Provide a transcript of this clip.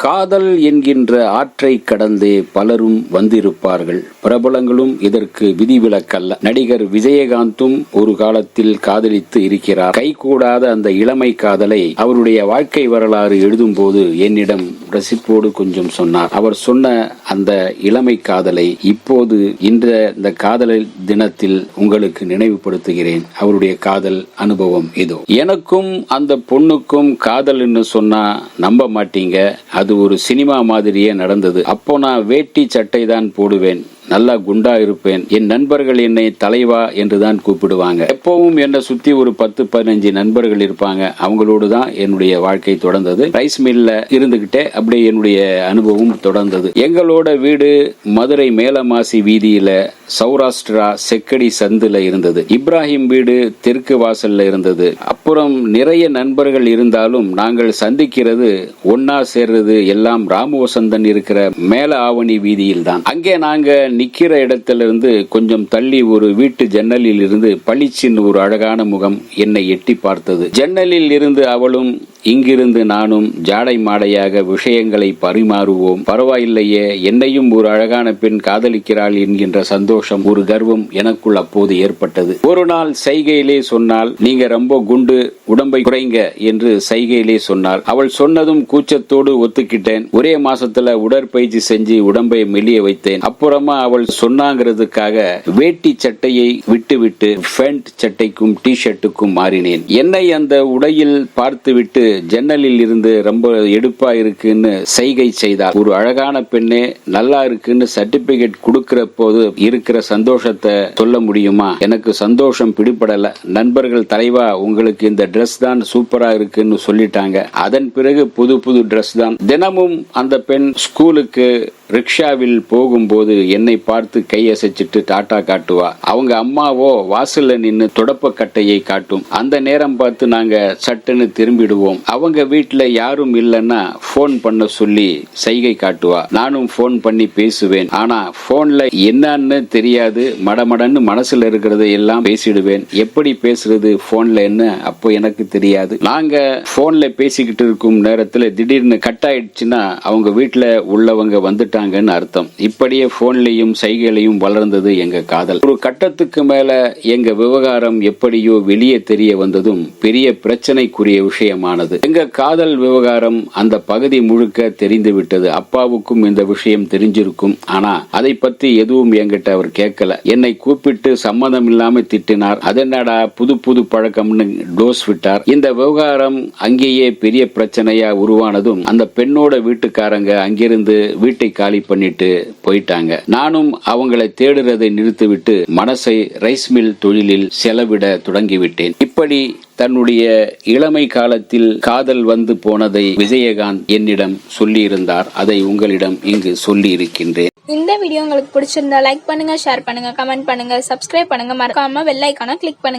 காதல் என்கின்ற ஆற்றை கடந்தே பலரும் வந்திருப்பார்கள். பிரபலங்களும் இதற்கு விதிவிலக்கல்ல. நடிகர் விஜயகாந்தும் ஒரு காலத்தில் காதலித்து இருக்கிறார். கைகூடாத அந்த இளமை காதலை அவருடைய வாழ்க்கை வரலாறு எழுதும்போது என்னிடம் ரசிப்போடு கொஞ்சம் சொன்னார். அவர் சொன்ன அந்த இளமை காதலை இப்போது இன்ற இந்த காதல் தினத்தில் உங்களுக்கு நினைவுபடுத்துகிறேன். அவருடைய காதல் அனுபவம் இதோ. எனக்கும் அந்த பொண்ணுக்கும் காதல்னு சொன்னா நம்ப மாட்டீங்க. அது ஒரு சினிமா மாதிரியே நடந்தது. அப்போ நான் வேட்டி சட்டை தான் போடுவேன். நல்லா குண்டா இருப்பேன். என் நண்பர்கள் என்னை தலைவா என்று தான் கூப்பிடுவாங்க. எப்பவும் என்னை சுத்தி ஒரு பத்து பதினஞ்சு நண்பர்கள் இருப்பாங்க. அவங்களோடு தான் என்னுடைய வாழ்க்கை தொடர்ந்தது. ரைஸ் மில்ல இருந்துகிட்டே அப்படியே என்னுடைய அனுபவம் தொடர்ந்தது. எங்களோட வீடு மதுரை மேலமாசி வீதியில சௌராஷ்டிரா செக்கடி சந்துல இருந்தது. இப்ராஹிம் வீடு தெற்கு வாசல்ல இருந்தது. அப்புறம் நிறைய நண்பர்கள் இருந்தாலும் நாங்கள் சந்திக்கிறது ஒன்னா சேர்றது எல்லாம் ராமவசந்தன் இருக்கிற மேல ஆவணி வீதியில் தான். அங்கே நாங்க நிக்கிற இடத்துல இருந்து கொஞ்சம் தள்ளி ஒரு வீட்டு ஜன்னலில் இருந்து பளிச்சின் ஒரு அழகான முகம் என்னை எட்டி பார்த்தது. ஜன்னலில் இருந்து அவளும் இங்கிருந்து நானும் ஜாடை மாடையாக விஷயங்களை பரிமாறுவோம். பரவாயில்லையே என்னையும் ஒரு அழகான பெண் காதலிக்கிறாள் என்கின்ற சந்தோஷம் ஒரு கர்வம் எனக்குள் அப்போது ஏற்பட்டது. ஒரு நாள் சைகையிலே சொன்னால் நீங்க ரொம்ப குண்டு உடம்பை குறைங்க என்று சைகையிலே சொன்னார். அவள் சொன்னதும் கூச்சத்தோடு ஒத்துக்கிட்டேன். ஒரே மாசத்துல உடற்பயிற்சி செஞ்சு உடம்பை மெல்லிய வைத்தேன். அப்புறமா அவள் சொன்னாங்கிறதுக்காக வேட்டி சட்டையை விட்டுவிட்டு ஃபேண்ட் சட்டைக்கும் டி ஷர்ட்டுக்கும் மாறினேன். என்னை அந்த உடையில் பார்த்துவிட்டு ஜன்னலில் இருந்து ரொம்ப எடுப்பா இருக்குன்னு செய்கை செய்தார். ஒரு அழகான பெண்ணே நல்லா இருக்குன்னு சர்டிபிகேட் கொடுக்கிற போது இருக்கிற சந்தோஷத்தை சொல்ல முடியுமா? எனக்கு சந்தோஷம் பிடிபடல. நண்பர்கள் தலைவா உங்களுக்கு இந்த ட்ரெஸ் தான் சூப்பரா இருக்குன்னு சொல்லிட்டாங்க. அதன் பிறகு புது புது ட்ரெஸ் தான். தினமும் அந்த பெண் ஸ்கூலுக்கு ரிக்ஷாவில் போகும்போது என்னை பார்த்து கையசைச்சிட்டு டாட்டா காட்டுவா. அவங்க அம்மாவோ வாசல்ல நின்னு தொடப்ப கட்டையை காட்டும். அந்த நேரம் பார்த்து நாங்க சட்டுன்னு திரும்பிடுவோம். அவங்க வீட்டுல யாரும் இல்லைன்னா ஃபோன் பண்ண சொல்லி சைகை காட்டுவா. நானும் ஃபோன் பண்ணி பேசுவேன். ஆனா போன்ல என்னன்னு தெரியாது. மடமடன்னு மனசுல இருக்கிறத எல்லாம் பேசிடுவேன். எப்படி பேசுறது போன்ல என்ன அப்போ எனக்கு தெரியாது. நாங்க போன்ல பேசிக்கிட்டு இருக்கும் நேரத்துல திடீர்னு கட் ஆயிடுச்சுன்னா அவங்க வீட்டுல உள்ளவங்க வந்துட்டாங்கன்னு அர்த்தம். இப்படியே போன்லயும் சைகையிலையும் வளர்ந்தது எங்க காதல். ஒரு கட்டத்துக்கு மேல எங்க விவகாரம் எப்படியோ வெளியே தெரிய வந்ததும் பெரிய பிரச்சனைக்குரிய விஷயமானது. எங்க காதல் விவகாரம் அந்த பகுதி முழுக்க தெரிந்து விட்டது. அப்பாவுக்கும் இந்த விஷயம் தெரிஞ்சிருக்கும். ஆனா அதை பத்தி எதுவும் என்கிட்ட அவர் கேட்கல. என்னை கூப்பிட்டு சம்மதம் இல்லாம திட்டினார். அதென்னடா புது புது பழக்கம்னு டோஸ் விட்டார். இந்த விவகாரம் அங்கேயே பெரிய பிரச்சனையா உருவானதும் அந்த பெண்ணோட வீட்டுக்காரங்க அங்கிருந்து வீட்டை காலி பண்ணிட்டு போயிட்டாங்க. நானும் அவங்களை தேடுறதை நிறுத்திவிட்டு மனசை ரைஸ் மில் தொழிலில் செலவிட தொடங்கிவிட்டேன். இப்படி தன்னுடைய இளமை காலத்தில் காதல் வந்து போனதை விஜயகாந்த் என்னிடம் சொல்லியிருந்தார். அதை உங்களிடம் இங்கு சொல்லி இருக்கின்றேன் இந்த வீடியோ உங்களுக்கு பிடிச்சிருந்தா லைக் பண்ணுங்க ஷேர் பண்ணுங்க கமெண்ட் பண்ணுங்க சப்ஸ்கிரைப் பண்ணுங்க. மறக்காம வெள்ளைக்கான கிளிக் பண்ணுங்க.